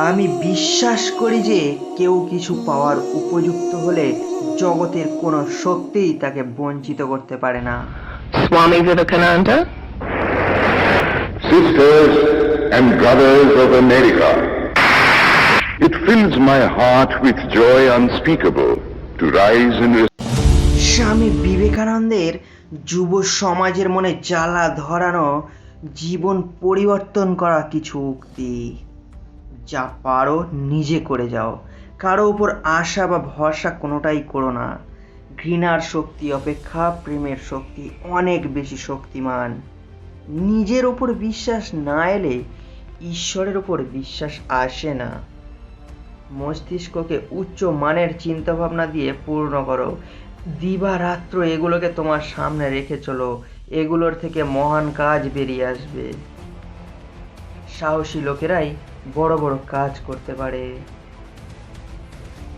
আমি বিশ্বাস করি যে কেউ কিছু পাওয়ার উপযুক্ত হলে জগতের কোনো শক্তিই তাকে বঞ্চিত করতে পারে না স্বামী Vivekananda, sisters and brothers of America. It fills my heart with joy unspeakable to rise in স্বামী বিবেকানন্দের যুব সমাজের মনে জ্বালা ধরানো জীবন পরিবর্তন করা কিছু উক্তি যা পারো নিজে করে যাও। কারও উপর আশা বা ভরসা কোনোটাই করো না। ঘৃণার শক্তি অপেক্ষা, প্রেমের শক্তি অনেক বেশি শক্তিমান। নিজের ওপর বিশ্বাস না এলে ঈশ্বরের ওপর বিশ্বাস আসে না। মস্তিষ্ককে উচ্চ মানের চিন্তাভাবনা দিয়ে পূর্ণ করো। দিবারাত্র এগুলোকে তোমার সামনে রেখে চলো। এগুলোর থেকে মহান কাজ বেরিয়ে আসবে। সাহসী লোকেরাই বড় বড় কাজ করতে পারে।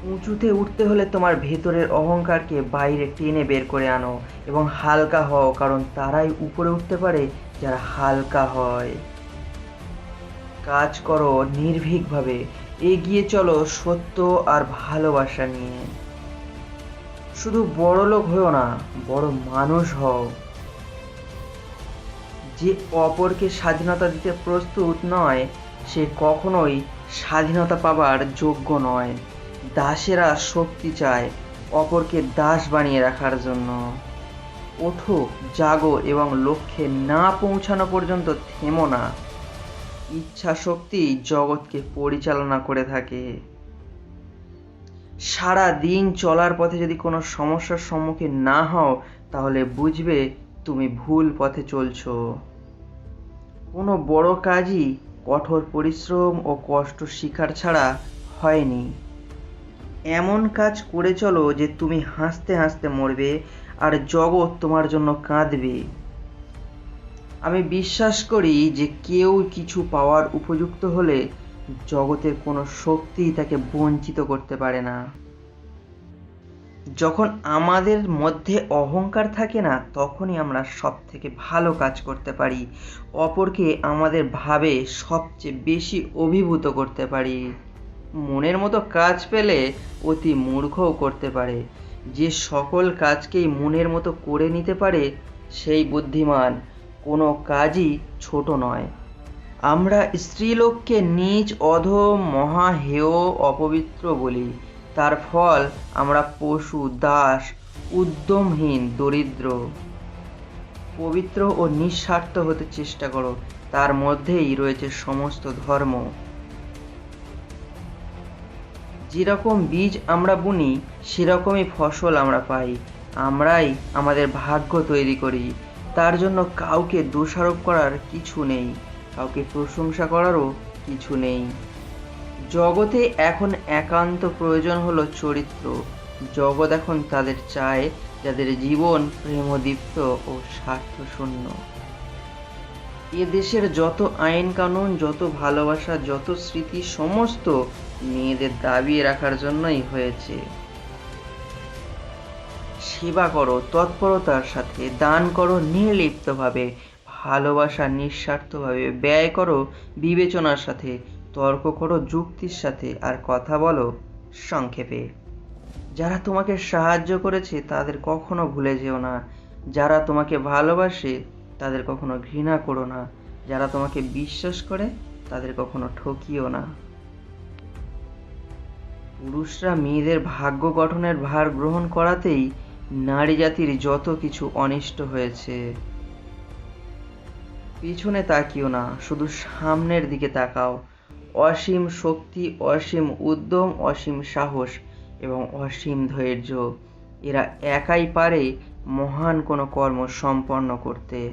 উঁচুতে উঠতে হলে তোমার ভেতরের অহংকারকে বাইরে টেনে বের করে আনো এবং হালকা হও, কারণ তারাই উপরে উঠতে পারে যারা হালকা হয়। কাজ করো নির্ভীকভাবে, এগিয়ে চলো সত্য আর ভালোবাসা নিয়ে। শুধু বড় লোক হও না, বড় মানুষ হও। যে অপরকে স্বাধীনতা দিতে প্রস্তুত নয় সে কখনোই স্বাধীনতা পাবার যোগ্য নয়। দাসেরা শক্তি চায় অপরকে দাস বানিয়ে রাখার জন্য। ওঠো, জাগো এবং লক্ষ্যে না পৌঁছানো পর্যন্ত থেমো না। ইচ্ছা শক্তি জগৎকে পরিচালনা করে থাকে। সারা দিন চলার পথে যদি কোনো সমস্যার সম্মুখীন না হও, তাহলে বুঝবে তুমি ভুল পথে চলছো। কোনো বড় কাজই কঠোর পরিশ্রম ও কষ্ট শিকার ছাড়া হয়নি। এমন কাজ করে চলো যে তুমি হাসতে হাসতে মরবে আর জগৎ তোমার জন্য কাঁদবে। আমি বিশ্বাস করি যে কেউ কিছু পাওয়ার উপযুক্ত হলে জগতের কোনো শক্তি তাকে বঞ্চিত করতে পারে না। যখন আমাদের মধ্যে অহংকার থাকে না, তখনই আমরা সব থেকে ভালো কাজ করতে পারি। অপরকে আমাদের ভাবে সবচেয়ে বেশি অভিভূত করতে পারি। মনের মতো কাজ পেলে অতি মূর্খও করতে পারে। যে সকল কাজকেই মনের মতো করে নিতে পারে, সেই বুদ্ধিমান। কোনো কাজই ছোট নয়। আমরা স্ত্রীলোককে নিজ অধম মহা হেয় অপবিত্র বলি। তার ফল আমরা পশু, দাস, উদ্যমহীন, দরিদ্র। পবিত্র ও নিঃস্বার্থ হতে চেষ্টা করো, তার মধ্যেই রয়েছে সমস্ত ধর্ম। যেরকম বীজ আমরা বুনি, সেরকমই ফসল আমরা পাই। আমরাই আমাদের ভাগ্য তৈরি করি। তার জন্য কাউকে দোষারোপ করার কিছু নেই, কাউকে প্রশংসা করারও কিছু নেই। জগতে এখন একান্ত প্রয়োজন হলো চরিত্র। জগৎ এখন তাদের চায়, যাদের জীবন প্রেমদীপ্ত ও স্বার্থশূন্য। এ দেশের যত আইন কানুন, যত ভালোবাসা, যত স্মৃতি, সমস্ত মেয়েদের দাবিয়ে রাখার জন্যই হয়েছে। সেবা করো, তৎপরতার সাথে দান করো, নির্লিপ্তভাবে, ভালোবাসা নিঃস্বার্থভাবে, ব্যয় করো, বিবেচনার সাথে তর্ক করো যুক্তির সাথে আর কথা বলো সংক্ষেপে। যারা তোমাকে সাহায্য করেছে তাদের কখনো ভুলে যেও না। যারা তোমাকে ভালোবাসে তাদের কখনো ঘৃণা করো না। যারা তোমাকে বিশ্বাস করে তাদের কখনো ঠকিও না। পুরুষরা মেয়েদের ভাগ্য গঠনের ভার গ্রহণ করাতেই নারী জাতির যত কিছু অনিষ্ট হয়েছে, পিছনে তাকিও না, শুধু সামনের দিকে তাকাও। অসীম শক্তি, অসীম উদ্যম, অসীম সাহস এবং অসীম ধৈর্য। এরা একাই পারে মহান কোনো কর্ম সম্পন্ন করতে।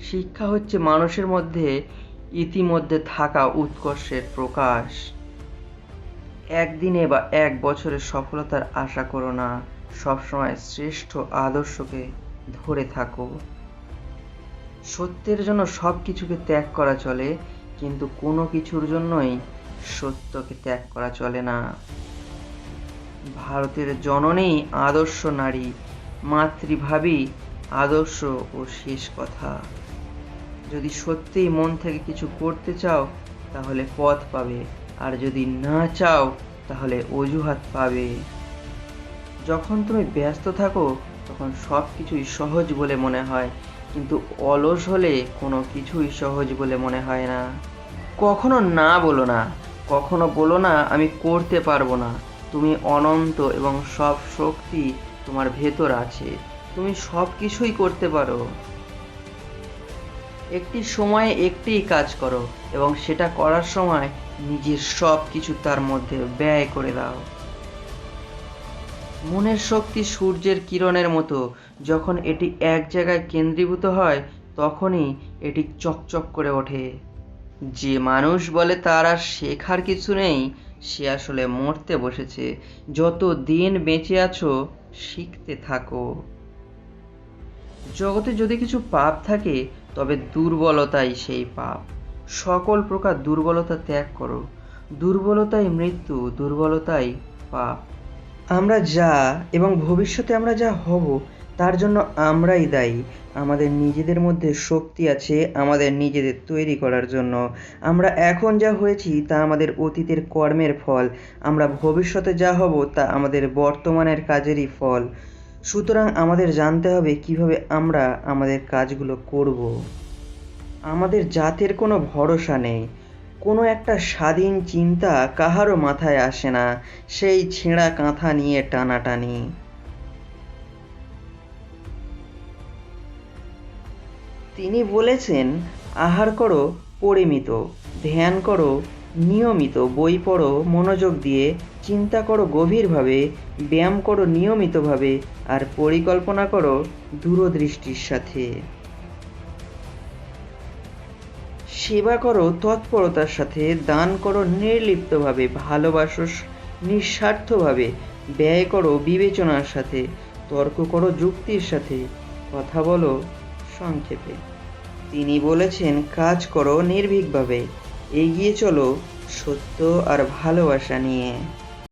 শিক্ষা হচ্ছে মানুষের মধ্যে ইতিমধ্যে থাকা উৎকর্ষের প্রকাশ। একদিনে বা এক বছরের সফলতার আশা করো না, সবসময় শ্রেষ্ঠ আদর্শকে ধরে থাকো। সত্যের জন্য সব কিছুকে ত্যাগ করা চলে কিন্তু কোনো কিছুর জন্যই সত্যকে ত্যাগ করা চলে না। ভারতের জননী, আদর্শ নারী মাতৃভাবী আদর্শ ও শেষ কথা। যদি সত্যিই মন থেকে কিছু করতে চাও, তাহলে পথ পাবে। আর যদি না চাও, তাহলে অজুহাত পাবে। যখন তুমি ব্যস্ত থাকো, তখন সব কিছুই সহজ বলে মনে হয়। কিন্তু অলস হলে কোনো কিছুই সহজ বলে মনে হয় না। কখনো না বলো না, কখনো বলো না, আমি করতে পারব না। তুমি অনন্ত এবং সব শক্তি তোমার ভেতর আছে। তুমি সব কিছুই করতে পারো। একটি সময়ে একটি কাজ করো এবং সেটা করার সময় নিজের সব কিছু তার মধ্যে ব্যয় করে দাও। মনের শক্তি সূর্যের কিরণের মতো। যখন এটি এক জায়গায় কেন্দ্রীভূত হয়, তখনই এটি চকচক করে ওঠে। যে মানুষ বলে তার আর শেখার কিছু নেই, সে আসলে মরতে বসেছে। যত দিন বেঁচে আছো, শিখতে থাকো। জগতে যদি কিছু পাপ থাকে, তবে দুর্বলতাই সেই পাপ। সকল প্রকার দুর্বলতা ত্যাগ করো। দুর্বলতাই মৃত্যু, দুর্বলতাই পাপ। আমরা যা এবং ভবিষ্যতে আমরা যা হব, তার জন্য আমরাই দায়ী। আমাদের নিজেদের মধ্যে শক্তি আছে আমাদের নিজেদের তৈরি করার জন্য। আমরা এখন যা হয়েছি, তা আমাদের অতীতের কর্মের ফল। আমরা ভবিষ্যতে যা হব, তা আমাদের বর্তমানের কাজেরই ফল। সুতরাং আমাদের জানতে হবে কীভাবে আমরা আমাদের কাজগুলো করব। আমাদের জাতের কোনো ভরসা নেই। কোনো একটা স্বাধীন চিন্তা কাহারও মাথায় আসে না, সেই ছেঁড়া কাঁথা নিয়ে টানাটানি। তিনি বলেছেন, আহার করো, পরিমিত, ধ্যান করো, নিয়মিত বই পড়ো, মনোযোগ দিয়ে, চিন্তা করো গভীরভাবে, ব্যায়াম করো নিয়মিতভাবে, আর পরিকল্পনা করো দূরদৃষ্টির সাথে। সেবা করো, তৎপরতার সাথে দান করো, নির্লিপ্তভাবে, ভালোবাসো, নিঃস্বার্থভাবে, ব্যয় করো, বিবেচনার সাথে, তর্ক করো, যুক্তির সাথে, কথা বলো, সংক্ষেপে। তিনি বলেছেন, কাজ করো নির্ভীকভাবে, এগিয়ে চলো, সত্য আর ভালোবাসা নিয়ে।